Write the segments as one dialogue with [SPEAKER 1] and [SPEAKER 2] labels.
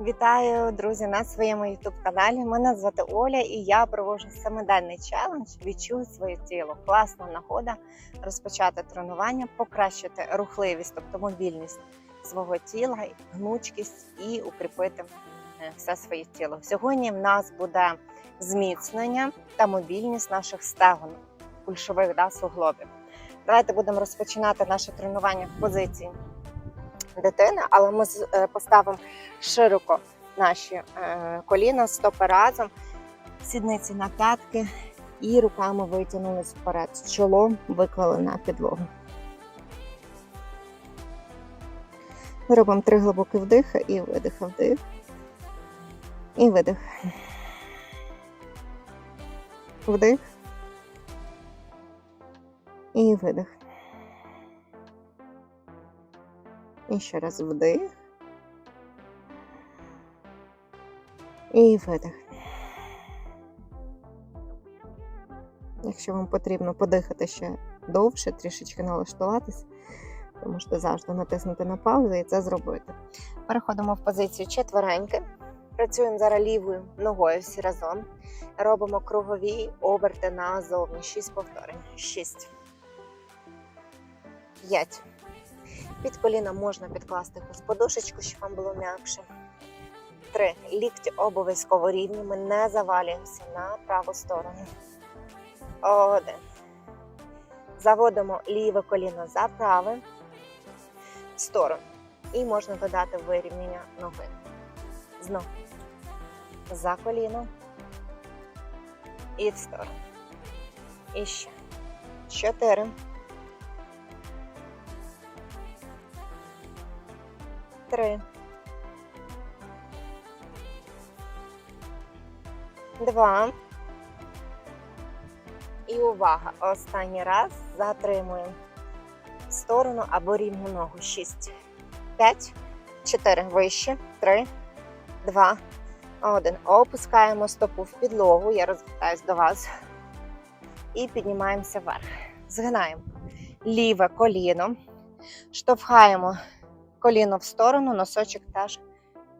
[SPEAKER 1] Вітаю, друзі, на своєму youtube каналі. Мене звати Оля і я проводжу семиденний челендж Відчуй своє тіло. Класна нагода розпочати тренування, покращити рухливість, тобто мобільність свого тіла, гнучкість і укріпити е, все своє тіло. Сьогодні в нас буде зміцнення та мобільність наших стегон, кульшових да, суглобів. Давайте будемо розпочинати наше тренування в позиції дитини, але ми е, поставимо широко наші е, коліна, стопи разом, сідниці на п'ятки і руками витягнулись вперед. Чоло виклали на підлогу. Робимо три глибокі вдихи і видихи. Вдих. І видих. Вдих. І видих. І раз вдих. І видих. Якщо вам потрібно подихати ще довше, трішечки налаштуватися, ви можете завжди натиснути на паузу і це зробити. Переходимо в позицію четвереньки. Працюємо зараз лівою ногою всі разом. Робимо кругові оберти назовні. Шість повторень. Шість. П'ять. Під коліна можна підкласти якусь подушечку, щоб вам було м'якше. Три. Лікті обов'язково рівні. Ми не завалюємося на праву сторону. Один. Заводимо ліве коліно за праве в сторону. І можна додати вирівняння ноги. Знов. За коліно. І в сторону. І ще. Чотири. Три. Два. І увага. Останній раз затримуємо в сторону або рівну ногу. Шість. П'ять. Чотири. Вище. Три. Два. Один. Опускаємо стопу в підлогу. Я розвертаюсь до вас. І піднімаємося вверх. Згинаємо ліве коліно. Штовхаємо коліно в сторону, носочок теж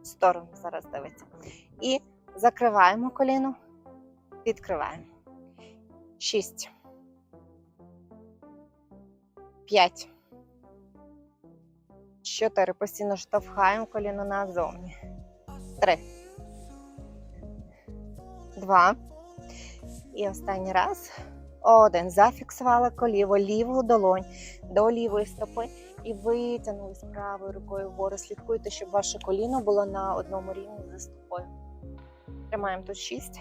[SPEAKER 1] в сторону. Зараз дивиться. І закриваємо коліно, відкриваємо. Шість. П'ять. Чотири. Постійно штовхаємо коліно назовні. Три. Два. І останній раз. Один. Зафіксували коліво, ліву долонь до лівої стопи і витягнулись правою рукою вгору. Слідкуйте, щоб ваше коліно було на одному рівні за стопою. Тримаємо тут 6,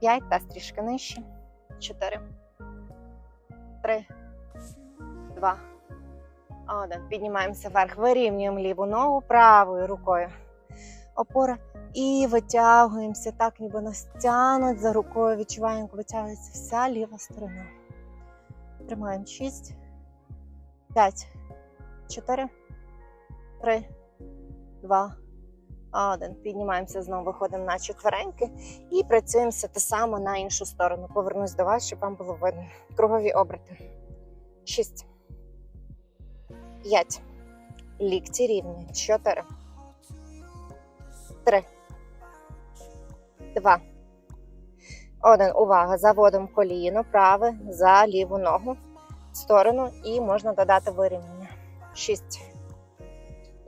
[SPEAKER 1] 5 та трішки нижче. 4, 3, 2, 1. Піднімаємося вверх, вирівнюємо ліву ногу правою рукою. Опора. І витягуємося так, ніби нас тянуть за рукою. Відчуваємо, як витягується вся ліва сторона. Тримаємо 6, 5, 4, 3, 2, 1. Піднімаємося знову, виходимо на четвереньки і працюємо все те саме на іншу сторону. Повернусь до вас, щоб вам було видно. Кругові оберти. 6, 5, лікті рівні. 4, 3, 2, 1. Увага. Заводимо коліно праве за ліву ногу в сторону і можна додати вирівняння. 6.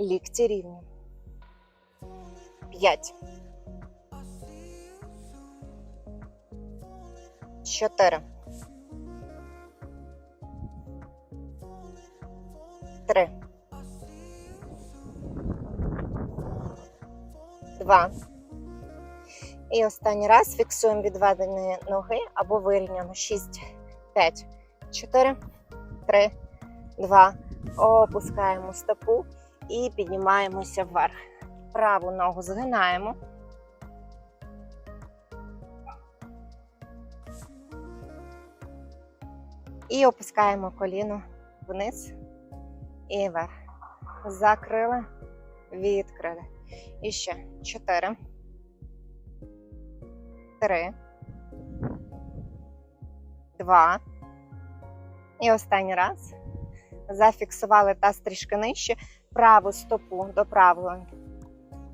[SPEAKER 1] Лікті рівні. 5. 4. 3. 2. І останній раз фіксуємо відведені ноги або вирівняно 6, 5, 4, 3, 2. Опускаємо стопу і піднімаємося вверх. Праву ногу згинаємо. І опускаємо коліно вниз і вверх. Закрили, відкрили. І ще 4, 3, 2. І останній раз. Зафіксували таз трішки нижче. Праву стопу до правого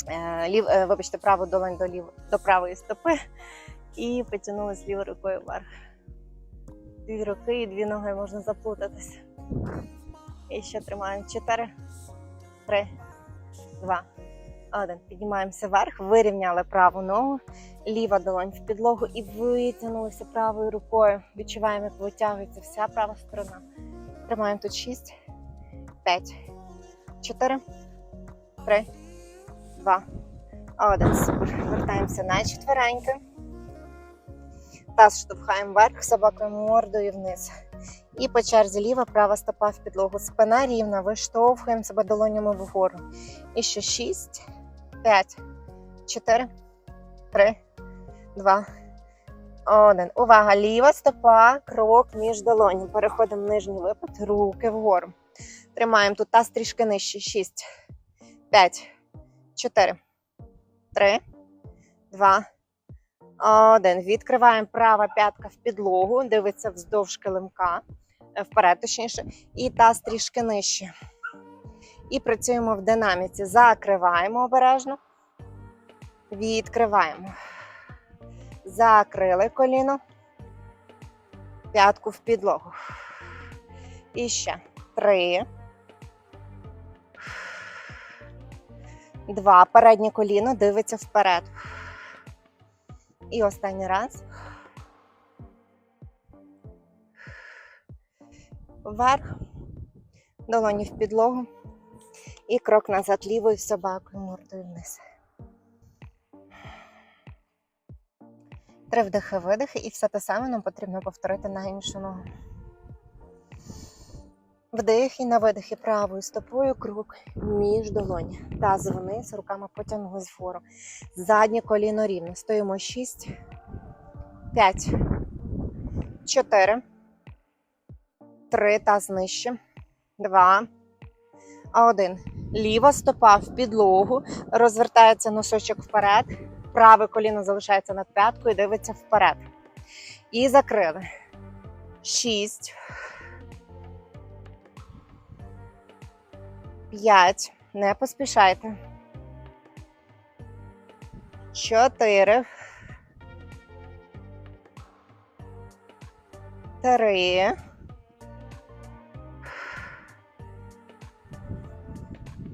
[SPEAKER 1] е, лів, е, вибачте, праву долонь до, лів, до правої стопи і потягнули з лівою рукою вверх. Дві руки і дві ноги можна заплутатися. І ще тримаємо. Чотири, три, два, один. Піднімаємося вверх, вирівняли праву ногу, ліва долонь в підлогу і витягнулися правою рукою. Відчуваємо, як витягується вся права сторона. Тримаємо тут шість, п'ять, чотири, три, два, один. Супер. Вертаємося на четвереньки. Таз штовхаємо вверх, собакою мордою вниз. І по черзі ліва, права стопа в підлогу. Спина рівна, виштовхуємо себе долонями вгору. І ще 6, 5, 4, 3, 2, 1. Увага! Ліва стопа, крок між долоні. Переходимо в нижній випад, руки вгору. Тримаємо тут таз трішки нижче. 6, 5, 4, 3, 2, один. Відкриваємо права п'ятка в підлогу, дивиться вздовж килимка, е, вперед, точніше, і таз трішки нижче. І працюємо в динаміці. Закриваємо обережно. Відкриваємо. Закрили коліно. П'ятку в підлогу. І ще. Три. Два. Переднє коліно дивиться вперед. І останній раз. Вверх. Долоні в підлогу. І крок назад лівою собакою мордою вниз. Три вдихи, видихи, і все те саме нам потрібно повторити на іншу ногу. Вдих і на видихи правою стопою крок між долоні. Таз вниз, руками потягнулись вгору. Заднє коліно рівно. Стоїмо 6, 5, 4, 3, таз нижче, 2, 1. Ліва стопа в підлогу, розвертається носочок вперед, праве коліно залишається над п'яткою, дивиться вперед. І закрили. 6, 5. Не поспішайте. 4. 3.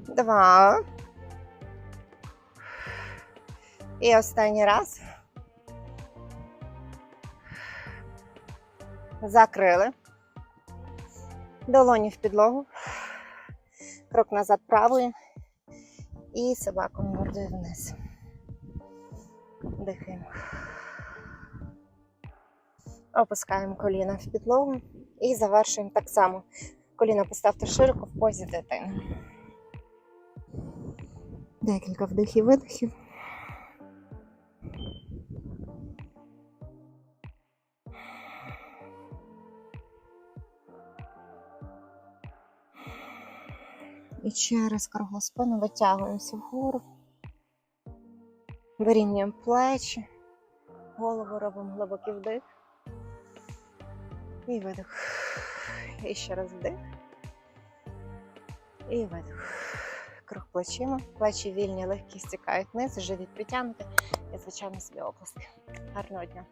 [SPEAKER 1] Два. І останній раз. Закрили. Долоні в підлогу. Крок назад правою. І собаку мордою вниз. Дихаємо. Опускаємо коліна в підлогу і завершуємо так само. Коліна поставте широко в позі дитини. Декілька вдихів, І через круглу спину витягуємося вгору. Вирівнюємо плечі, голову робимо глибокий вдих. І видих. І ще раз вдих. І видих. Круг плечима. Плечі вільні, легкі стікають вниз, живіт підтягнути і, звичайно, собі оплески. Гарного дня!